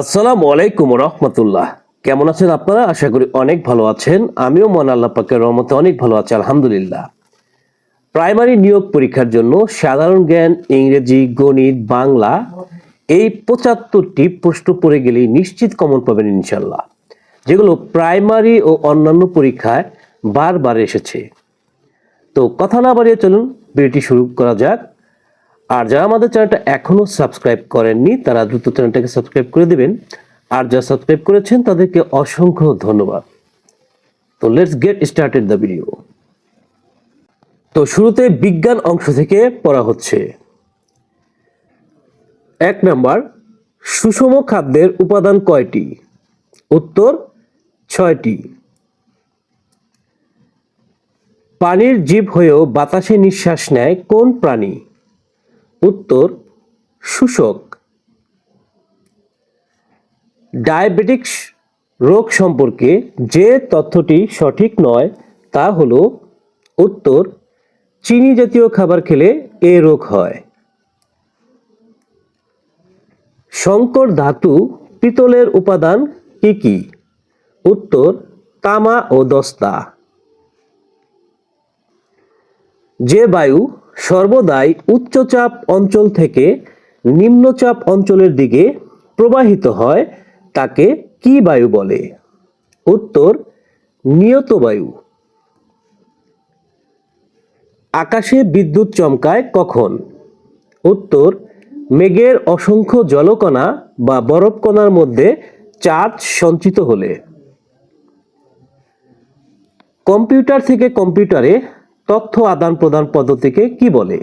আসসালামু আলাইকুম রহমতুল্লাহ কেমন আছেন আপনারা? আশা করি অনেক ভালো আছেন। আমিও মন আল্লাহ পাকের রহমতে অনেক ভালো আছি, আলহামদুলিল্লাহ। প্রাইমারি নিয়োগ পরীক্ষার জন্য সাধারণ জ্ঞান, ইংরেজি, গণিত, বাংলা এই পঁচাত্তরটি প্রশ্ন পড়ে গেলেই নিশ্চিত কমন পাবেন ইনশাল্লাহ যেগুলো প্রাইমারি ও অন্যান্য পরীক্ষায় বারবার এসেছে। তো কথা না বাড়িয়ে চলুন, ভিডিওটি শুরু করা যাক। আর যারা আমাদের চ্যানেলটা এখনও সাবস্ক্রাইব করেননি, তারা দ্রুত চ্যানেলটাকে সাবস্ক্রাইব করে দিবেন। আর যারা সাবস্ক্রাইব করেছেন, তাদেরকে অসংখ্য ধন্যবাদ। তো let's get started the video তো শুরুতে বিজ্ঞান অংশ থেকে পড়া হচ্ছে। এক নাম্বার, সুষম খাদ্যের উপাদান কয়টি? উত্তর, ছয়টি। পানির জীব হয়েও বাতাসে নিঃশ্বাস নেয় কোন প্রাণী? উত্তর, শুষ্ক। ডায়াবেটিক্স রোগ সম্পর্কে যে তথ্যটি সঠিক নয়, তা হলো উত্তর, চিনি জাতীয় খাবার খেলে এ রোগ হয়। সংকর ধাতু পিতলের উপাদান কি কি? উত্তর, তামা ও দস্তা। যে বায়ু সর্বদাই উচ্চচাপ অঞ্চল থেকে নিম্নচাপ অঞ্চলের দিকে প্রবাহিত হয়, তাকে কি বায়ু বলে? উত্তর, নিয়ত বায়ু। আকাশে বিদ্যুৎ চমকায় কখন? উত্তর, মেঘের অসংখ্য জলকণা বা বরফকণার মধ্যে চার্জ সঞ্চিত হলে। কম্পিউটার থেকে কম্পিউটারে তথ্য আদান প্রদান পদ্ধতিকে কি বলে?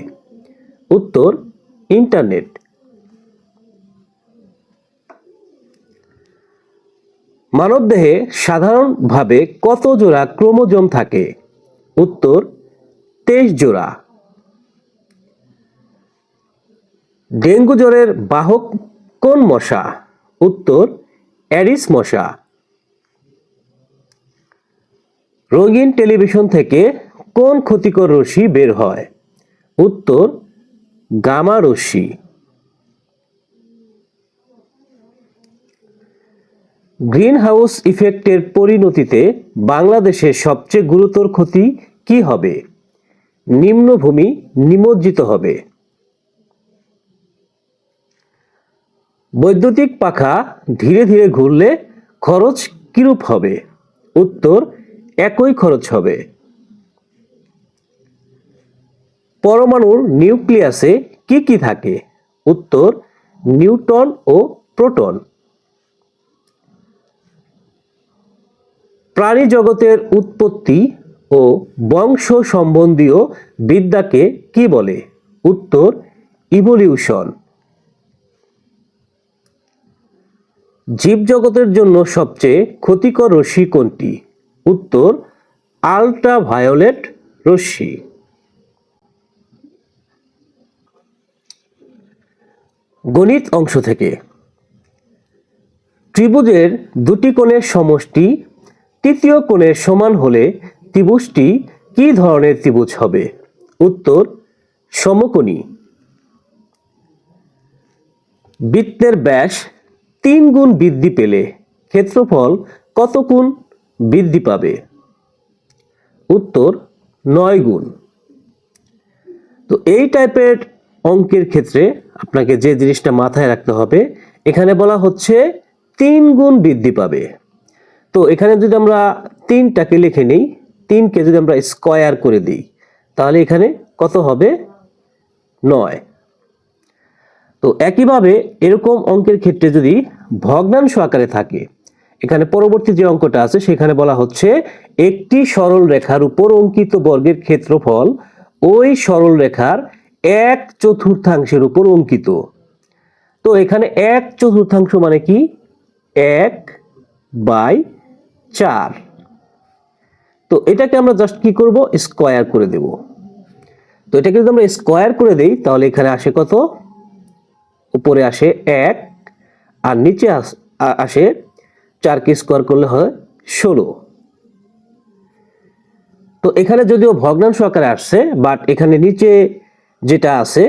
উত্তর, ইন্টারনেট। মানবদেহে সাধারণভাবে কত জোড়া ক্রোমোজোম থাকে? উত্তর, তেইশ জোড়া। ডেঙ্গু জ্বরের বাহক কোন মশা? উত্তর অ্যারিস মশা। রঙিন টেলিভিশন থেকে কোন ক্ষতিকর রশ্মি বের হয়? উত্তর, গামা রশ্মি। গ্রিন হাউস ইফেক্টের পরিণতিতে বাংলাদেশের সবচেয়ে গুরুতর ক্ষতি কি হবে? নিম্নভূমি নিমজ্জিত হবে। বৈদ্যুতিক পাখা ধীরে ধীরে ঘুরলে খরচ কিরূপ হবে? উত্তর, একই খরচ হবে। পরমাণুর নিউক্লিয়াসে কি কি থাকে? উত্তর, নিউটন ও প্রোটন। প্রাণী জগতের উৎপত্তি ও বংশ সম্বন্ধীয় বিদ্যাকে কি বলে? উত্তর ইভলিউশন জীবজগতের জন্য সবচেয়ে ক্ষতিকর রশ্মি কোনটি? উত্তর আল্ট্রাভায়োলেট রশ্মি। গণিত অংশ থেকে। ত্রিভুজের দুটি কোণের সমষ্টি তৃতীয় কোণের সমান হলে ত্রিভুজটি কি ধরনের ত্রিভুজ হবে? উত্তর, সমকোণী। বৃত্তের ব্যাস তিন গুণ বৃদ্ধি পেলে ক্ষেত্রফল কত গুণ বৃদ্ধি পাবে? উত্তর, নয় গুণ। তো এই টাইপের অঙ্কের ক্ষেত্রে আপনাকে যে জিনিসটা মাথায় রাখতে হবে, এখানে বলা হচ্ছে তিন গুণ বৃদ্ধি পাবে। তো এখানে যদি আমরা তিনটাকে লিখে নিই, তিনকে যদি আমরা স্কোয়ার করে দিই, তাহলে এখানে কত হবে? নয়। তো একইভাবে এরকম অঙ্কের ক্ষেত্রে যদি ভগ্নাংশ আকারে থাকে, এখানে পরবর্তী যে অঙ্কটা আছে, সেখানে বলা হচ্ছে একটি সরল রেখার উপর অঙ্কিত বর্গের ক্ষেত্রফল ওই সরল রেখার এক চতুর্থাংশের উপর অঙ্কিত। তো এখানে এক চতুর্থাংশ মানে কি? এক বাই চার। তো এটাকে আমরা জাস্ট কি করব? স্কোয়ার করে দেব। তো এটাকে যদি আমরা স্কোয়ার করে দেই, তাহলে এখানে আসে কত? উপরে আসে এক, আর নিচে আস- চারকে স্কোয়ার করলে হয় ষোলো। তো এখানে যদিও ভগ্নাংশ আকারে আসছে বাট এখানে নিচে যেটা আছে,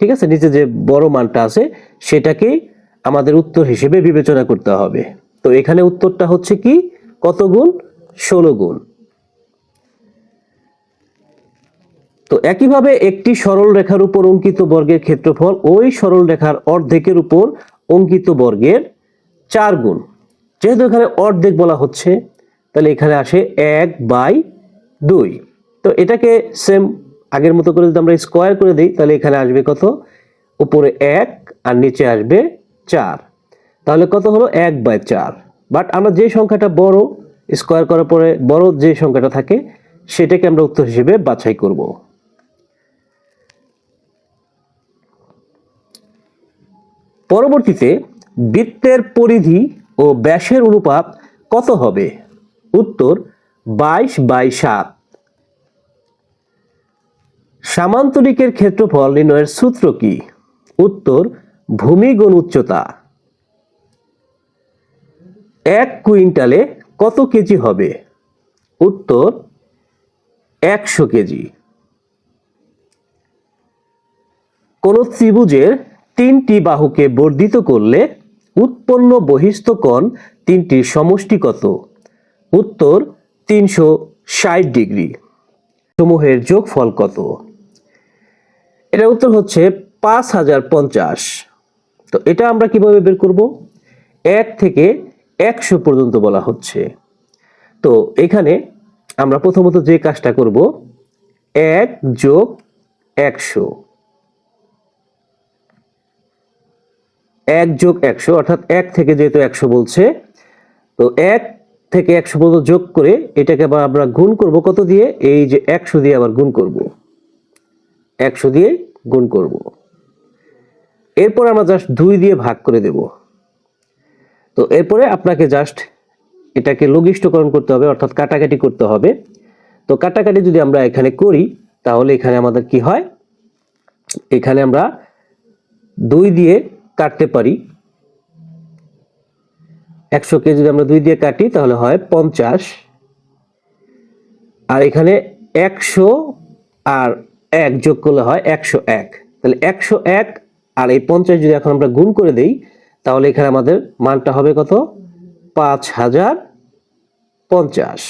ঠিক আছে, নিচে যে বড় মানটা আছে, সেটাকেই আমাদের উত্তর হিসেবে বিবেচনা করতে হবে। তো এখানে উত্তরটা হচ্ছে কি? কত গুণ? ষোলো গুণ। তো একইভাবে একটি সরল রেখার উপর অঙ্কিত বর্গের ক্ষেত্রফল ওই সরল রেখার অর্ধেকের উপর অঙ্কিত বর্গের চার গুণ। যেহেতু এখানে অর্ধেক বলা হচ্ছে, তাহলে এখানে আসে এক বাই দুই। তো এটাকে সেম আগের মতো করে যদি আমরা স্কোয়ার করে দিই, তাহলে এখানে আসবে কত? উপরে এক আর নিচে আসবে চার। তাহলে কত হলো? এক বাই চার। বাট আমরা যে সংখ্যাটা বড় স্কোয়ার করার পরে বড় যে সংখ্যাটা থাকে, সেটাকে আমরা উত্তর হিসেবে বাছাই করব। পরবর্তীতে বৃত্তের পরিধি ও ব্যাসের অনুপাত কত হবে? উত্তর বাইশ বাই সাত। সামান্তরিকের ক্ষেত্রফল নির্ণয়ের সূত্র কি? উত্তর, ভূমি গুণ উচ্চতা। এক কুইন্টালে কত কেজি হবে? উত্তর, একশো কেজি। কোন ত্রিভুজের তিনটি বাহুকে বর্ধিত করলে উৎপন্ন বহিস্থ কোণ তিনটির সমষ্টি কত? উত্তর, তিনশো ষাট ডিগ্রি। সমূহের যোগফল কত? এটার উত্তর হচ্ছে পাঁচ হাজার পঞ্চাশ। তো এটা আমরা কীভাবে বের করব? এক থেকে একশো পর্যন্ত বলা হচ্ছে। তো এখানে আমরা প্রথমত যে কাজটা করব, এক যোগ একশো। এক যোগ একশো, অর্থাৎ এক থেকে যেহেতু একশো বলছে, তো এক থেকে একশো পর্যন্ত যোগ করে এটাকে আবার আমরা গুণ করব কত দিয়ে? এই যে একশো দিয়ে আবার গুণ করব। একশো দিয়ে গুণ করব। এরপর আমরা জাস্ট দুই দিয়ে ভাগ করে দেব। তো এরপরে আপনাকে জাস্ট এটাকে লঘিষ্ঠকরণ করতে হবে, অর্থাৎ কাটাকাটি করতে হবে। তো কাটাকাটি যদি আমরা এখানে করি, তাহলে এখানে আমাদের কি হয়? এখানে আমরা দুই দিয়ে কাটতে পারি। একশোকে যদি আমরা দুই দিয়ে কাটি, তাহলে হয় পঞ্চাশ। আর এখানে একশো আর এক যোগ করলে হয় একশো এক। তাহলে একশো এক আর এই পঞ্চাশ যদি এখন আমরা গুণ করে দিই, তাহলে এখানে আমাদের মানটা হবে কত? পাঁচ হাজার পঞ্চাশ।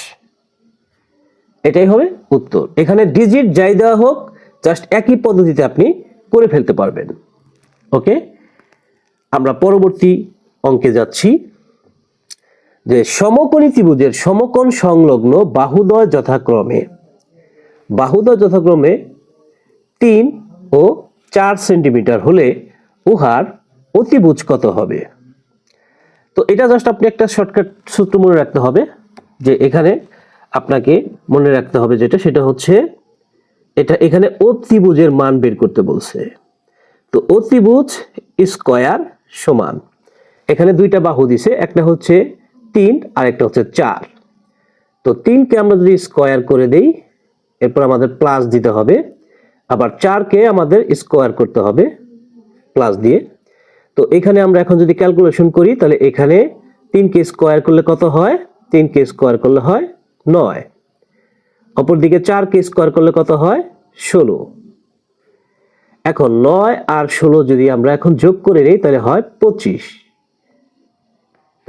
এটাই হবে উত্তর। এখানে ডিজিট যাই দেওয়া হোক জাস্ট একই পদ্ধতিতে আপনি করে ফেলতে পারবেন। ওকে? আমরা পরবর্তী অঙ্কে যাচ্ছি। যে সমকোণী ত্রিভুজের সমকোণ সংলগ্ন বাহুদয় যথাক্রমে বাহুদয় যথাক্রমে তিন ও চার সেন্টিমিটার হলে উহার অতিভুজ কত হবে? তো এটা জাস্ট আপনি একটা শর্টকাট সূত্র মনে রাখতে হবে যে এখানে আপনাকে মনে রাখতে হবে যেটা, সেটা হচ্ছে এটা এখানে অতিভুজের মান বের করতে বলছে। তো অতিভুজ স্কয়ার সমান। এখানে দুইটা বাহু দিছে, একটা হচ্ছে তিন আর একটা হচ্ছে চার। তো তিনকে আমরা যদি স্কয়ার করে দেই, এরপর আমাদের প্লাস দিতে হবে। আবার চারকে আমাদের স্কোয়ার করতে হবে প্লাস দিয়ে। তো এখানে আমরা এখন যদি ক্যালকুলেশন করি, তাহলে এখানে তিনকে স্কোয়ার করলে কত হয়? তিনকে স্কোয়ার করলে হয় নয়। অপরদিকে চারকে স্কোয়ার করলে কত হয়? ষোলো। এখন নয় আর ষোলো যদি আমরা এখন যোগ করে নিই, তাহলে হয় পঁচিশ।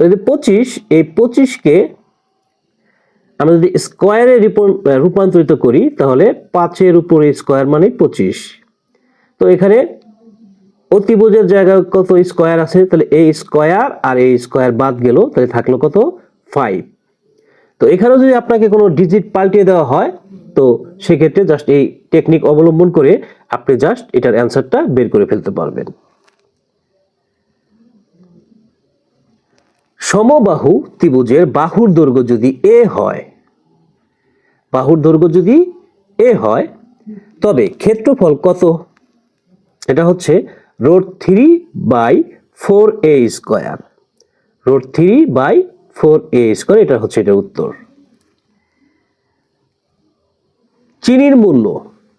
তো যদি পঁচিশ, এই পঁচিশকে আমরা যদি স্কোয়ারে রূপান্তরিত করি, তাহলে পাঁচের উপরে স্কোয়ার মানে পঁচিশ। তো এখানে অতিভুজের জায়গায় কত স্কোয়ার আছে? তাহলে এই স্কোয়ার আর এই স্কোয়ার বাদ গেল, তাহলে থাকল কত? ফাইভ। তো এখানেও যদি আপনাকে কোনো ডিজিট পাল্টিয়ে দেওয়া হয়, তো সেক্ষেত্রে জাস্ট এই টেকনিক অবলম্বন করে আপনি জাস্ট এটার অ্যান্সারটা বের করে ফেলতে পারবেন। সমবাহু ত্রিভুজের বাহুর দৈর্ঘ্য যদি এ হয় বাহুর দৈর্ঘ্য যদি এ হয়, তবে ক্ষেত্রফল কত? এটা হচ্ছে root three by four A square. Root three by four A square, এটা হচ্ছে এটার উত্তর। চিনির মূল্য,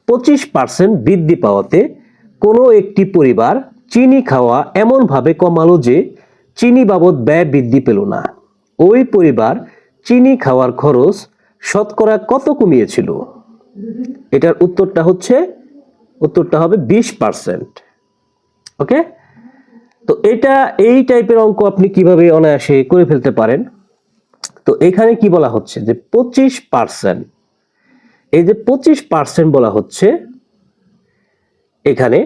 পঁচিশ পার্সেন্ট বৃদ্ধি পাওয়াতে কোনো একটি পরিবার চিনি খাওয়া এমনভাবে কমালো যে চিনি বাবদ ব্যয় বৃদ্ধি পেল না। ওই পরিবার চিনি খাওয়ার খরচ শতকরা কত কমিয়েছিল? এটার উত্তরটা হচ্ছে, উত্তরটা হবে বিশ পার্সেন্ট। ওকে? তো এটা, এই টাইপের অঙ্ক আপনি কীভাবে অনায়াসে করে ফেলতে পারেন? তো এখানে কি বলা হচ্ছে? যে পঁচিশ পার্সেন্ট। এই যে পঁচিশ পার্সেন্ট বলা হচ্ছে, এখানে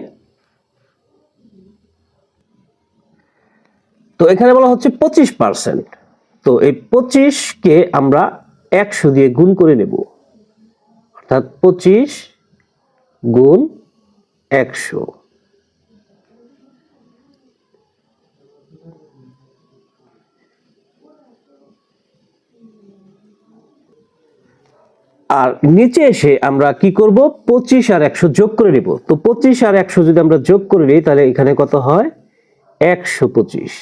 তো এখানে বলা হচ্ছে পঁচিশ পার্সেন্ট। তো এই পঁচিশকে আমরা একশো দিয়ে গুণ করে নেব। অর্থাৎ পঁচিশ গুণ একশো। আর নিচে এসে আমরা কি করব? পঁচিশ আর একশো যোগ করে নিব। তো পঁচিশ আর একশো যদি আমরা যোগ করে নিই, তাহলে এখানে কত হয়? একশো পঁচিশ।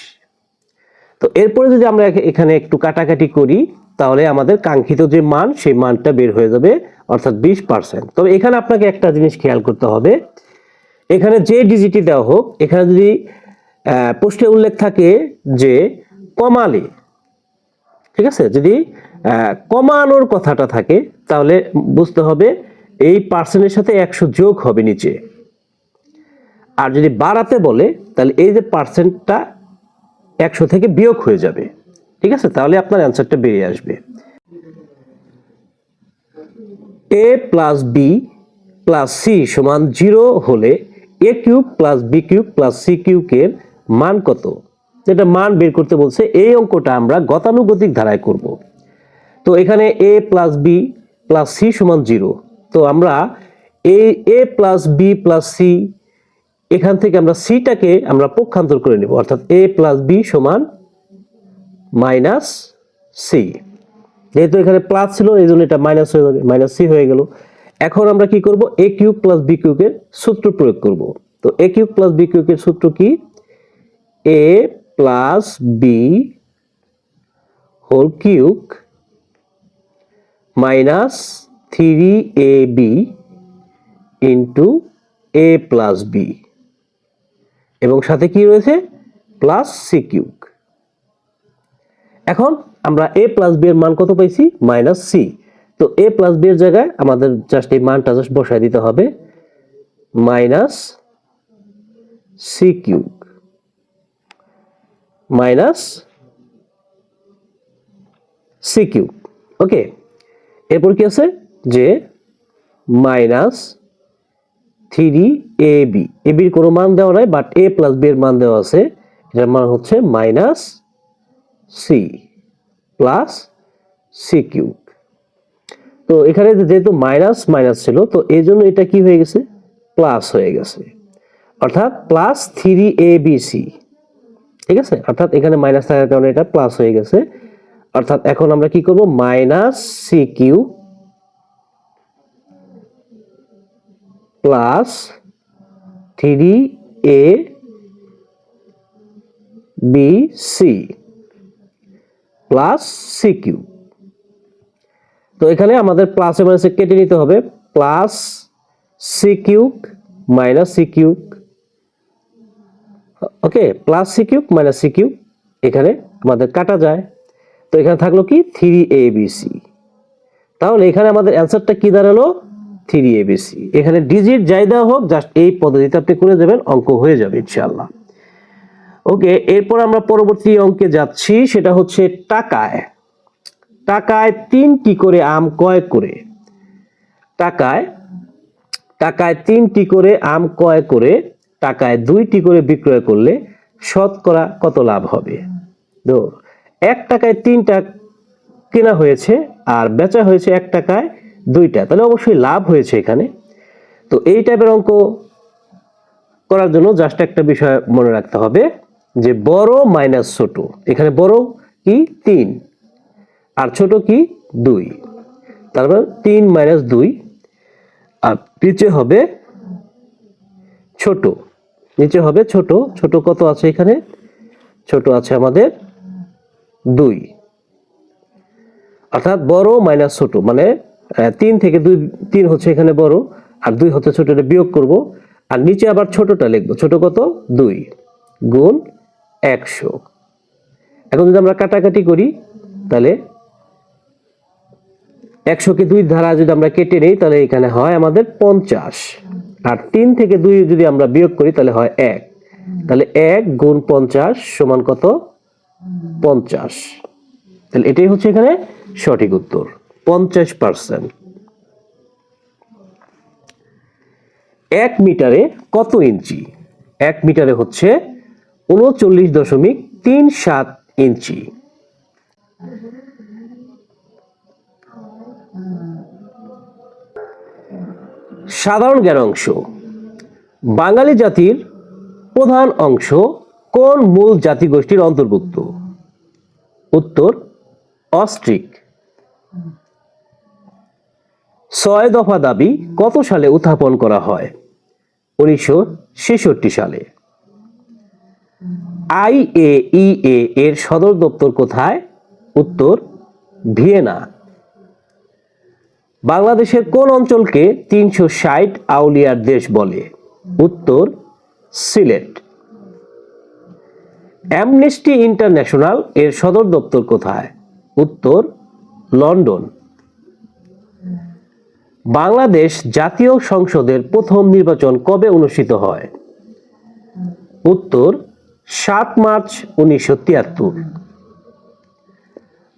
তো এরপরে যদি আমরা এখানে একটু কাটাকাটি করি তাহলে আমাদের কাঙ্ক্ষিত যে মান, সেই মানটা বের হয়ে যাবে, অর্থাৎ বিশ পার্সেন্ট তবে এখানে আপনাকে একটা জিনিস খেয়াল করতে হবে। এখানে যে ডিজিটি দেওয়া হোক, এখানে যদি প্রশ্নে উল্লেখ থাকে যে কমালে ঠিক আছে? যদি কমানোর কথাটা থাকে, তাহলে বুঝতে হবে এই পার্সেন্টের সাথে একশো যোগ হবে নিচে। আর যদি বাড়াতে বলে, তাহলে এই যে পার্সেন্টটা একশো থেকে বিয়োগ হয়ে যাবে। ঠিক আছে? তাহলে আপনার অ্যান্সারটা বেরিয়ে আসবে। A plus B plus C সমান জিরো হলে A cube plus B cube plus C কিউবের মান কত? যেটা মান বের করতে বলছে, এই অঙ্কটা আমরা গতানুগতিক ধারায় করব। তো এখানে A plus B plus C সমান জিরো তো আমরা A A plus B plus C এখান থেকে আমরা সিটাকে আমরা পক্ষান্তর করে নেব। অর্থাৎ এ প্লাস বি সমান মাইনাস সি। যেহেতু এখানে প্লাস ছিল, এই জন্য এটা মাইনাস হয়ে যাবে মাইনাস সি হয়ে গেল। এখন আমরা কি করব? এ কিউব প্লাস বি কিউবের সূত্র প্রয়োগ করব। তো এ কিউব প্লাস বি কিউবের সূত্র কি? A plus B whole cube minus three A B into A plus B. এবং সাথে কি রয়েছে? Plus C cube. এখন আমরা এ প্লাস বি এর মান কত পাইছি? মাইনাস সি তো এ প্লাস বি এর জায়গায় আমাদের জাস্ট এই মানটা জাস্ট বসায় দিতে হবে। Minus C cube minus C cube okay এরপর কি আছে? যে minus three A B A বির কোনো মান দেওয়া নাই বাট এ প্লাস বি এর মান দেওয়া আছে। এটার মান হচ্ছে minus C plus C cube তো এখানে যেহেতু মাইনাস মাইনাস ছিল, তো এই জন্য এটা কি হয়ে গেছে? প্লাস হয়ে গেছে। অর্থাৎ plus three A B C ঠিক আছে? অর্থাৎ এখানে মাইনাস থাকার কারণে এটা প্লাস হয়ে গেছে। অর্থাৎ এখন আমরা কি করব? Minus C cube plus three A B C plus C cube তো এখানে আমাদের প্লাসে মাইনাসে কেটে নিতে হবে। Plus C cube minus C cube okay plus C cube minus C cube এখানে আমাদের কাটা যায়। তো এখানে থাকল কি? থ্রি এ সি তাহলে এখানে আমাদের অ্যান্সারটা কি দাঁড়াল? থ্রি এ সি এখানে ডিজিট যাই দেওয়া হোক জাস্ট এই পদ্ধতিতে আপনি করে দেবেন, অঙ্ক হয়ে যাবে, ইনশাআল্লাহ। ওকে এরপর আমরা পরবর্তী অঙ্কে যাচ্ছি, সেটা হচ্ছে টাকায়। টাকায় তিনটি করে আম কয় করে? টাকায় টাকায় তিনটি করে আম ক্রয় করে, টাকায় দুইটি করে বিক্রয় করলে শতকরা কত লাভ হবে? তো, এক টাকায় তিনটা কেনা হয়েছে আর বেচা হয়েছে এক টাকায় দুইটা। তাহলে অবশ্যই লাভ হয়েছে এখানে। তো এই টাইপের অঙ্ক করার জন্য জাস্ট একটা বিষয় মনে রাখতে হবে। যে বড় মাইনাস ছোট। এখানে বড় কি? তিন। আর ছোট কি? দুই। তারপর তিন মাইনাস দুই। আর নিচে হবে ছোট। নিচে হবে ছোট। ছোট কত আছে এখানে? ছোট আছে আমাদের দুই। অর্থাৎ বড় মাইনাস ছোট। মানে তিন থেকে দুই, তিন হচ্ছে এখানে বড়। আর দুই হচ্ছে ছোটটা বিয়োগ করব। আর নিচে আবার ছোটটা লিখব। ছোট কত? দুই। গুণ একশো। এখন যদি আমরা কাটাকাটি করি, তাহলে একশোকে দুই ধারা যদি আমরা কেটে নেই, তাহলে এখানে হয় আমাদের পঞ্চাশ। আর তিন থেকে দুই যদি আমরা বিয়োগ করি, তাহলে হয় এক। তাহলে এক গুণ পঞ্চাশ সমান কত? পঞ্চাশ। তাহলে এটাই হচ্ছে এখানে সঠিক উত্তর। পঞ্চাশ পার্সেন্ট। এক মিটারে কত ইঞ্চি? এক মিটারে হচ্ছে উনচল্লিশ দশমিক তিন সাত ইঞ্চি। সাধারণ জ্ঞান অংশ। বাঙালি জাতির প্রধান অংশ কোন মূল জাতিগোষ্ঠীর অন্তর্ভুক্ত? উত্তর, অস্ট্রিক। ছয় দফা দাবি কত সালে উত্থাপন করা হয়? উনিশশো ছেষট্টি সালে। আইএইএ এর সদর দপ্তর কোথায়? উত্তর, ভিয়েনা। বাংলাদেশের কোন অঞ্চলকে তিনশো ষাট আউলিয়ার দেশ বলে? উত্তর, সিলেট। অ্যামনেস্টি ইন্টারন্যাশনাল এর সদর দপ্তর কোথায়? উত্তর, লন্ডন। বাংলাদেশ জাতীয় সংসদের প্রথম নির্বাচন কবে অনুষ্ঠিত হয়? উত্তর সাত মার্চ উনিশশো তিয়াত্তর।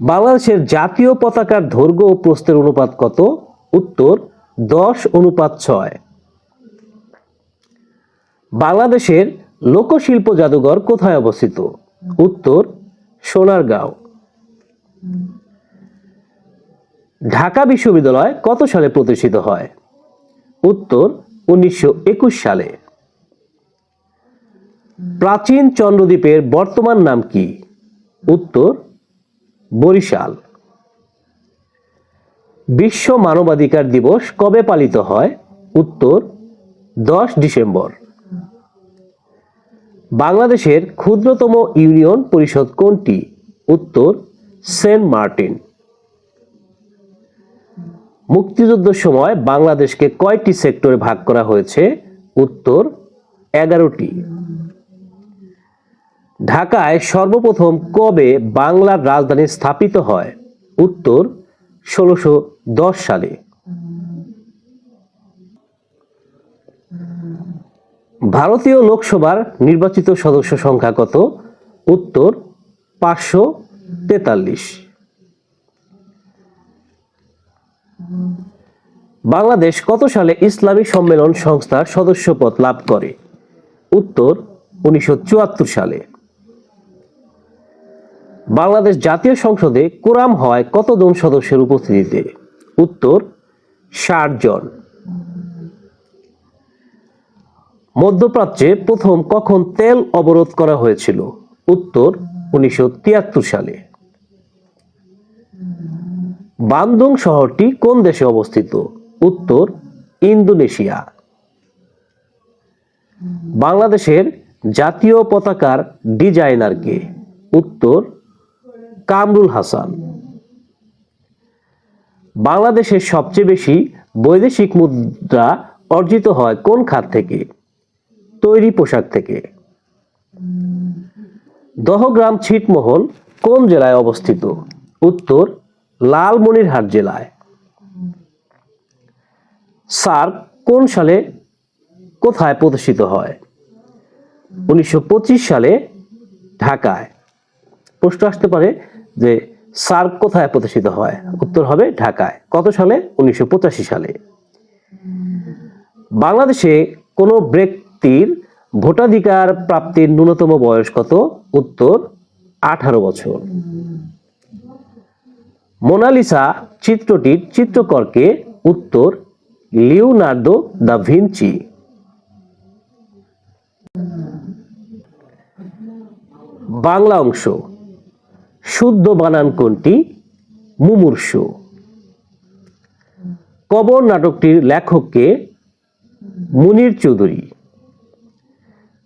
বাংলাদেশের জাতীয় পতাকার দৈর্ঘ্য ও প্রস্থের অনুপাত কত? উত্তর, দশ অনুপাত ছয়। বাংলাদেশের লোকশিল্প জাদুঘর কোথায় অবস্থিত? উত্তর, সোনারগাঁও। ঢাকা বিশ্ববিদ্যালয় কত সালে প্রতিষ্ঠিত হয়? উত্তর, উনিশশো একুশ সালে। প্রাচীন চন্দ্রদ্বীপের বর্তমান নাম কি? উত্তর, বরিশাল। বিশ্ব মানবাধিকার দিবস কবে পালিত হয়? উত্তর, দশ ডিসেম্বর। বাংলাদেশের ক্ষুদ্রতম ইউনিয়ন পরিষদ কোনটি? উত্তর, সেন্ট মার্টিন। মুক্তিযুদ্ধের সময় বাংলাদেশকে কয়টি সেক্টরে ভাগ করা হয়েছে? উত্তর, এগারোটি। ঢাকায় সর্বপ্রথম কবে বাংলার রাজধানী স্থাপিত হয়? উত্তর, ষোলোশো দশ সালে। ভারতীয় লোকসভার নির্বাচিত সদস্য সংখ্যা কত? উত্তর, পাঁচশো তেতাল্লিশ। বাংলাদেশ কত সালে ইসলামী সম্মেলন সংস্থার সদস্যপদ লাভ করে? উত্তর, উনিশশো চুয়াত্তর সালে। বাংলাদেশ জাতীয় সংসদে কোরাম হয় কতজন সদস্যের উপস্থিতিতে? উত্তর, ষাট জন। মধ্যপ্রাচ্যে প্রথম কখন তেল অবরোধ করা হয়েছিল? উত্তর, উনিশশো সালে। বান্দুং শহরটি কোন দেশে অবস্থিত? উত্তর, ইন্দোনেশিয়া। বাংলাদেশের জাতীয় পতাকার ডিজাইনার কে উত্তর কামরুল হাসান। বাংলাদেশের সবচেয়ে বেশি বৈদেশিক মুদ্রা অর্জিত হয় কোন খাত থেকে? তৈরি পোশাক থেকে। দহগ্রাম ছিটমহল কোন জেলায় অবস্থিত? উত্তর লালমনিরহাট জেলায়। সার্ক কোন সালে কোথায় প্রদর্শিত হয়? উনিশশো পঁচিশ সালে ঢাকায়। প্রশ্ন আসতে পারে যে সার্ক কোথায় প্রতিষ্ঠিত হয়? উত্তর হবে ঢাকায়। কত সালে? উনিশশো পঁচাশি সালে। বাংলাদেশে কোনো ব্যক্তির ভোটাধিকার প্রাপ্তির ন্যূনতম বয়স কত? উত্তর, আঠারো বছর। মোনালিসা চিত্রটির চিত্রকরকে উত্তর, লিওনার্দো দা ভিঞ্চি। বাংলা অংশ। শুদ্ধ বানান কোনটি? মুমূর্ষু। কবর নাটকটির লেখককে মুনির চৌধুরী।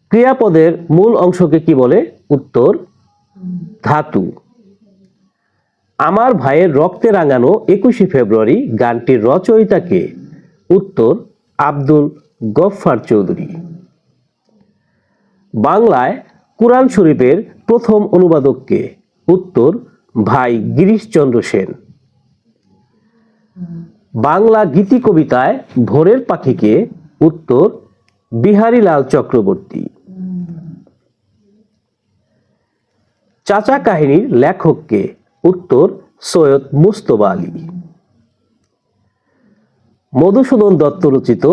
ক্রিয়াপদের মূল অংশকে কি বলে? উত্তর, ধাতু। আমার ভাইয়ের রক্তে রাঙানো একুশে ফেব্রুয়ারি গানটির রচয়িতাকে উত্তর, আব্দুল গফফার চৌধুরী। বাংলায় কুরআন শরীফের প্রথম অনুবাদককে উত্তর, ভাই গিরিশচন্দ্র সেন। বাংলা গীতি কবিতায় ভোরের পাখিকে উত্তর, বিহারীলাল চক্রবর্তী। চাচা কাহিনীর লেখককে উত্তর, সৈয়দ মুস্তফা আলী। মধুসূদন দত্ত রচিত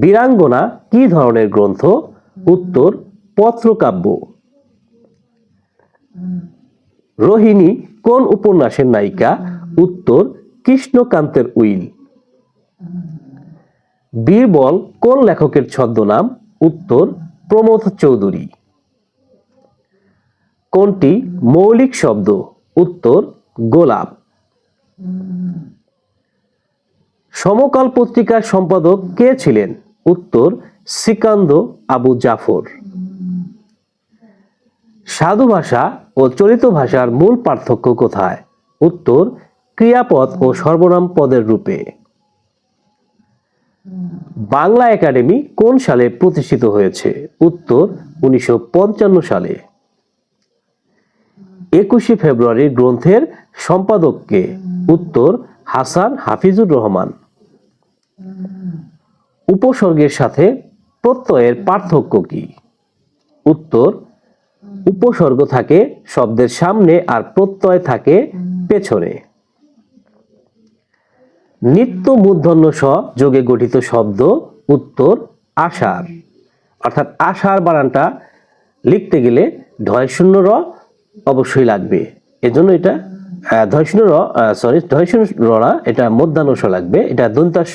বীরাঙ্গনা কি ধরনের গ্রন্থ? উত্তর, পত্রকাব্য। রোহিণী কোন উপন্যাসের নায়িকা? উত্তর, কৃষ্ণকান্তের উইল। বীরবল কোন লেখকের ছদ্মনাম? উত্তর, প্রমোদ চৌধুরী। কোনটি? মৌলিক শব্দ। উত্তর, গোলাপ। সমকাল পত্রিকার সম্পাদক কে ছিলেন? উত্তর, সিকান্দ আবু জাফর। সাধু ভাষা ও চলিত ভাষার মূল পার্থক্য কোথায়? উত্তর, ক্রিয়াপদ ও সর্বনাম পদের রূপে। বাংলা একাডেমি কোন সালে প্রতিষ্ঠিত হয়েছে? উত্তর, উনিশশো পঞ্চান্ন সালে। একুশে ফেব্রুয়ারি গ্রন্থের সম্পাদককে। উত্তর, হাসান হাফিজুর রহমান। উপসর্গের সাথে প্রত্যয়ের পার্থক্য কি? উত্তর উপসর্গ থাকে শব্দের সামনে আর প্রত্যয় থাকে পেছনে। নিত্য মূর্ধন্য স যোগে গঠিত শব্দ উত্তর আষাঢ়। অর্থাৎ আষাঢ় বানানটা লিখতে গেলে ঢয় শূন্য র অবশ্যই লাগবে। এজন্য এটা আহ, ধয় শূন্য র সরি ধয় শূন্য র না এটা মধ্যাহ্ন স লাগবে। এটা দন্তাস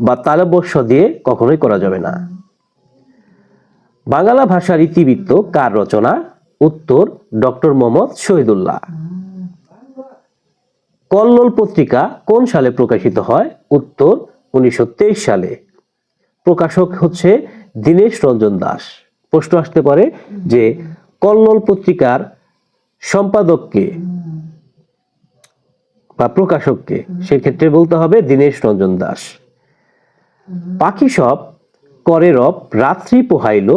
বা তালবস্য দিয়ে কখনোই করা যাবে না। বাংলা ভাষার ইতিবৃত্ত, কার রচনা? উত্তর ডক্টর মোহাম্মদ শহীদুল্লাহ। কল্লোল পত্রিকা কোন সালে প্রকাশিত হয়? উত্তর উনিশশো তেইশ সালে। প্রকাশক হচ্ছে দীনেশ রঞ্জন দাস। প্রশ্ন আসতে পারে যে, কল্লোল পত্রিকার সম্পাদককে বা প্রকাশককে সেক্ষেত্রে বলতে হবে দীনেশ রঞ্জন দাস। পাখি সব করে রব, রাত্রি পোহাইল।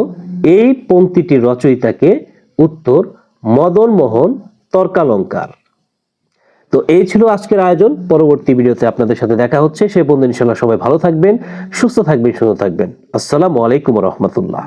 এই পংক্তিটির রচয়িতাকে উত্তর মদন মোহন তর্কালঙ্কার। তো এই ছিল আজকের আয়োজন। পরবর্তী ভিডিওতে আপনাদের সাথে দেখা হচ্ছে। সে বন্ধু ইনশাল্লাহ সবাই ভালো থাকবেন, সুস্থ থাকবেন, সুন্দর থাকবেন। আসসালামু আলাইকুম রহমতুল্লাহ।